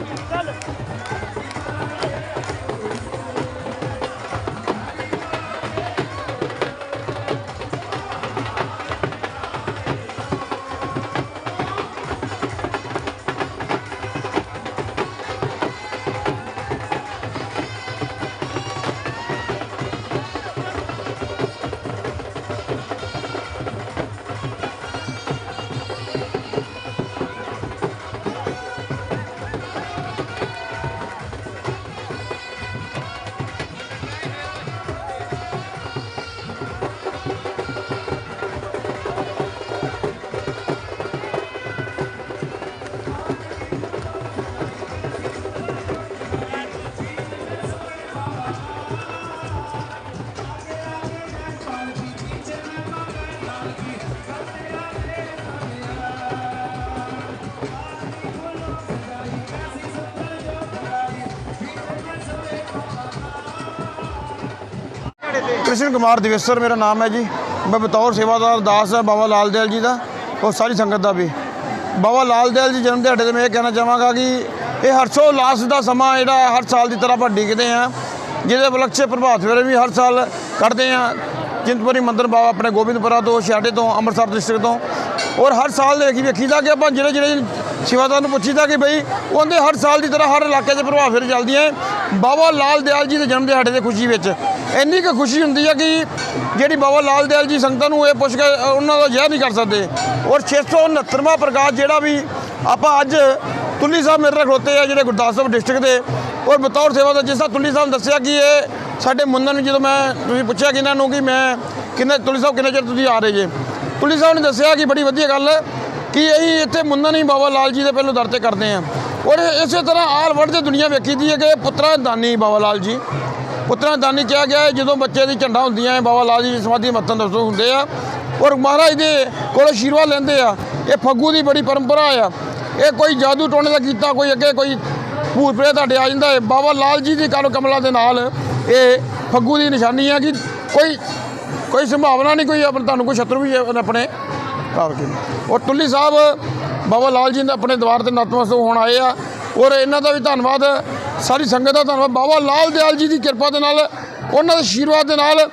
يا ਕ੍ਰਿਸ਼ਨ ਕੁਮਾਰ ਦਿਵੇਸਰ ਮੇਰਾ ਨਾਮ ਹੈ ਜੀ। ਮੈਂ ਬਤੌਰ ਸੇਵਾਦਾਰ ਦਾਸ ਹੈ, ਬਾਬਾ ਲਾਲ ਦਿਆਲ ਜੀ ਦਾ ਔਰ ਸਾਰੀ ਸੰਗਤ ਦਾ ਵੀ। ਬਾਬਾ ਲਾਲ ਦਿਆਲ ਜੀ ਜਨਮ ਦਿਹਾੜੇ ਤੇ ਮੈਂ ਇਹ ਕਹਿਣਾ ਚਾਹਾਂਗਾ ਕਿ ਇਹ ਹਰਸੋ ਲਾਸ ਦਾ ਸਮਾਂ ਜਿਹੜਾ ਹਰ ਸਾਲ ਦੀ ਤਰ੍ਹਾਂ ਆਪਾਂ ਡਿੱਗਦੇ ਆ ਜਿਹਦੇ ਉਪਲਕਸ਼ ਪ੍ਰਭਾਤ ਫੇਰੇ ਵੀ ਹਰ ਸਾਲ ਕੱਢਦੇ ਆ ਚਿੰਤਪੁਰੀ ਮੰਦਰ ਬਾਬਾ ਆਪਣੇ ਗੋਬਿੰਦਪੁਰਾ ਤੋਂ, ਛਿਆਟੇ ਤੋਂ, ਅੰਮ੍ਰਿਤਸਰ ਡਿਸਟ੍ਰਿਕਟ ਤੋਂ। ਔਰ ਹਰ ਸਾਲ ਦੇਖੀ ਵੇਖੀਦਾ ਕਿ ਆਪਾਂ ਜਿਹੜੇ ਜਿਹੜੇ ਸੇਵਾਦਾਰ ਨੂੰ ਪੁੱਛੀਦਾ ਕਿ ਬਈ ਉਹਦੇ ਹਰ ਸਾਲ ਦੀ ਤਰ੍ਹਾਂ ਹਰ ਇਲਾਕੇ 'ਚ ਪ੍ਰਭਾਤ ਫੇਰੇ ਚੱਲਦੀ ਹੈ। ਬਾਬਾ ਲਾਲ ਦਿਆਲ ਜੀ ਦੇ ਜਨਮ ਦਿਹਾੜੇ ਦੀ ਖੁਸ਼ੀ ਵਿੱਚ। ਇੰਨੀ ਕੁ ਖੁਸ਼ੀ ਹੁੰਦੀ ਹੈ ਕਿ ਜਿਹੜੀ ਬਾਬਾ ਲਾਲ ਦਿਆਲ ਜੀ ਸੰਗਤਾਂ ਨੂੰ ਇਹ ਪੁੱਛ ਕੇ ਉਹਨਾਂ ਦਾ ਜ਼ਹਿਰ ਨਹੀਂ ਕਰ ਸਕਦੇ। ਔਰ 669ਵਾਂ ਪ੍ਰਕਾਸ਼ ਜਿਹੜਾ ਵੀ ਆਪਾਂ ਅੱਜ ਤੁੱਲੀ ਸਾਹਿਬ ਮੇਰੇ ਨਾਲ ਖਲੋਤੇ ਆ, ਜਿਹੜੇ ਗੁਰਦਾਸਪੁਰ ਡਿਸਟ੍ਰਿਕਟ ਦੇ, ਔਰ ਬਤੌਰ ਸੇਵਾ ਦਾ ਜਿਸ ਤਰ੍ਹਾਂ ਤੁੱਲੀ ਸਾਹਿਬ ਨੇ ਦੱਸਿਆ ਕਿ ਇਹ ਸਾਡੇ ਮੁੰਨਨ ਨੂੰ ਜਦੋਂ ਮੈਂ ਤੁਸੀਂ ਪੁੱਛਿਆ ਕਿ ਇਹਨਾਂ ਨੂੰ ਕਿ ਮੈਂ ਕਿੰਨੇ, ਤੁੱਲੀ ਸਾਹਿਬ ਕਿੰਨੇ ਚਿਰ ਤੁਸੀਂ ਆ ਰਹੇ ਜੇ? ਤੁੱਲੀ ਸਾਹਿਬ ਨੇ ਦੱਸਿਆ ਕਿ ਬੜੀ ਵਧੀਆ ਗੱਲ ਹੈ ਕਿ ਅਸੀਂ ਇੱਥੇ ਮੁੰਨਨ ਹੀ ਬਾਬਾ ਲਾਲ ਜੀ ਦੇ ਪਹਿਲੋਂ ਦਰ ਤੇ ਕਰਦੇ ਹਾਂ ਔਰ ਇਸੇ ਤਰ੍ਹਾਂ ਆਲ ਵਰਲਡ ਦੀ ਦੁਨੀਆ ਵੇਖੀ ਦੀ ਹੈ ਕਿ ਇਹ ਪੁੱਤਰਾਂ ਦਾਨੀ ਬਾਬਾ ਲਾਲ ਜੀ। ਪੁੱਤਰਾਂ ਦਾਨੀ ਕਿਹਾ ਗਿਆ ਜਦੋਂ ਬੱਚੇ ਦੀ ਝੰਡਾ ਹੁੰਦੀਆਂ ਹੈ ਬਾਬਾ ਲਾਲ ਜੀ ਦੀ ਸਮਾਧੀ ਮੱਤਨ ਦਸੋ ਹੁੰਦੇ ਆ। ਔਰ ਮਹਾਰਾਜ ਦੇ ਕੋਲ ਆਸ਼ੀਰਵਾਦ ਲੈਂਦੇ ਆ। ਇਹ ਫੱਗੂ ਦੀ ਬੜੀ ਪਰੰਪਰਾ ਆ। ਇਹ ਕੋਈ ਜਾਦੂ ਟੋਣੇ ਦਾ ਕੀਤਾ, ਕੋਈ ਅੱਗੇ ਕੋਈ ਭੂਤ ਪ੍ਰੇਤ ਤੁਹਾਡੇ ਆ ਜਾਂਦਾ ਹੈ। ਬਾਬਾ ਲਾਲ ਜੀ ਦੀ ਕਾਲ ਕਮਲਾ ਦੇ ਨਾਲ ਇਹ ਫੱਗੂ ਦੀ ਨਿਸ਼ਾਨੀ ਹੈ ਕਿ ਕੋਈ ਕੋਈ ਸੰਭਾਵਨਾ ਨਹੀਂ, ਕੋਈ ਆਪਣੇ ਤੁਹਾਨੂੰ ਕੋਈ ਸ਼ਤਰੂ ਵੀ ਆਪਣੇ ਕਰਕੇ ਔਰ ਟੁੱਲੀ ਸਾਹਿਬ, ਬਾਬਾ ਲਾਲ ਜੀ ਦੇ ਆਪਣੇ ਦਵਾਰ ਤੇ ਨਤਮਸਤਕ ਹੋਣ ਆਏ ਆ। ਔਰ ਇਹਨਾਂ ਦਾ ਵੀ ਧੰਨਵਾਦ ਸਾਰੀ ਸੰਗਤ ਦਾ ਧੰਨਵਾਦ। ਬਾਬਾ ਲਾਲ ਦਿਆਲ ਜੀ ਦੀ ਕਿਰਪਾ ਦੇ ਨਾਲ ਉਹਨਾਂ ਦੇ ਆਸ਼ੀਰਵਾਦ ਦੇ ਨਾਲ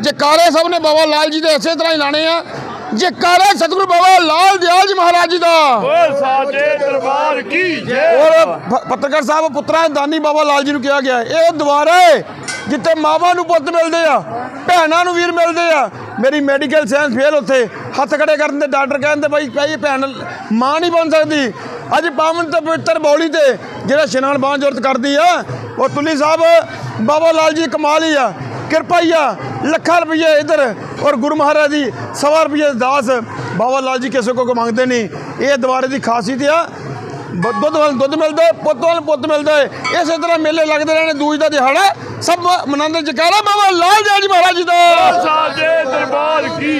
ਜੈਕਾਰੇ ਸਭ ਨੇ ਬਾਬਾ ਲਾਲ ਜੀ ਦੇ ਇਸੇ ਤਰ੍ਹਾਂ ਹੀ ਲਾਣੇ ਆ। ਜੈਕਾਰੇ ਸਤਿਗੁਰੂ ਬਾਬਾ ਲਾਲ ਦਿਆਲ ਜੀ ਮਹਾਰਾਜ ਜੀ ਦਾ। ਓਏ ਸਾਚੇ ਦਰਬਾਰ ਕੀ ਜੈ। ਔਰ ਪ- ਪੱਤਰਕਾਰ ਸਾਹਿਬ ਪੁੱਤਰਾਂ ਦਾਨੀ ਬਾਬਾ ਲਾਲ ਜੀ ਨੂੰ ਕਿਹਾ ਗਿਆ ਇਹ ਦੁਆਰ ਹੈ ਜਿੱਥੇ ਮਾਵਾਂ ਨੂੰ ਪੁੱਤ ਮਿਲਦੇ ਆ ਭੈਣਾਂ ਨੂੰ ਵੀਰ ਮਿਲਦੇ ਆ ਮੇਰੀ ਮੈਡੀਕਲ ਸਾਇੰਸ ਫੇਲ ਉੱਥੇ ਹੱਥ ਖੜੇ ਕਰਨ ਦੇ ਡਾਕਟਰ ਕਹਿੰਦੇ ਬਾਈ ਭਾਈ ਭੈਣ ਮਾਂ ਨਹੀਂ ਬਣ ਸਕਦੀ। ਅੱਜ ਪਾਵਨ ਤੇ ਪਵਿੱਤਰ ਬੌਲੀ ਤੇ ਜਿਹੜਾ ਇਸ਼ਨਾਨ ਬਾਂਝ ਜ਼ਰੂਰਤ ਕਰਦੀ ਆ, ਉਹ ਤੁੱਲੀ ਸਾਹਿਬ, ਬਾਬਾ ਲਾਲ ਜੀ ਕਮਾਲ ਹੀ ਆ, ਕਿਰਪਾ ਹੀ ਆ, ਲੱਖਾਂ ਰੁਪਏ ਇਧਰ, ਔਰ ਗੁਰੂ ਮਹਾਰਾਜ ਦੀ ਸਵਾ ਰੁਪਏ ਦਾਸ, ਬਾਬਾ ਲਾਲ ਜੀ ਕਿਸੇ ਕੋ ਮੰਗਦੇ ਨਹੀਂ। ਇਹ ਦੁਆਰੇ ਦੀ ਖਾਸੀਅਤ ਆ। ਦੁੱਧ ਵਾਲ ਦੁੱਧ ਮਿਲਦਾ, ਪੁੱਤ ਵਾਲ ਪੁੱਤ ਮਿਲਦਾ ਇਸੇ ਤਰ੍ਹਾਂ ਮੇਲੇ ਲੱਗਦੇ ਰਹਿਣੇ, ਦੂਜ ਦਾ ਦਿਹਾੜਾ, ਸਭ ਮਨਾਉਂਦੇ ਜਕਾਰਾ ਬਾਬਾ ਲਾਲ ਜੀ ਮਹਾਰਾਜ ਜੀ ਦਾ। ਸਾਚੇ ਦਰਬਾਰ ਕੀ?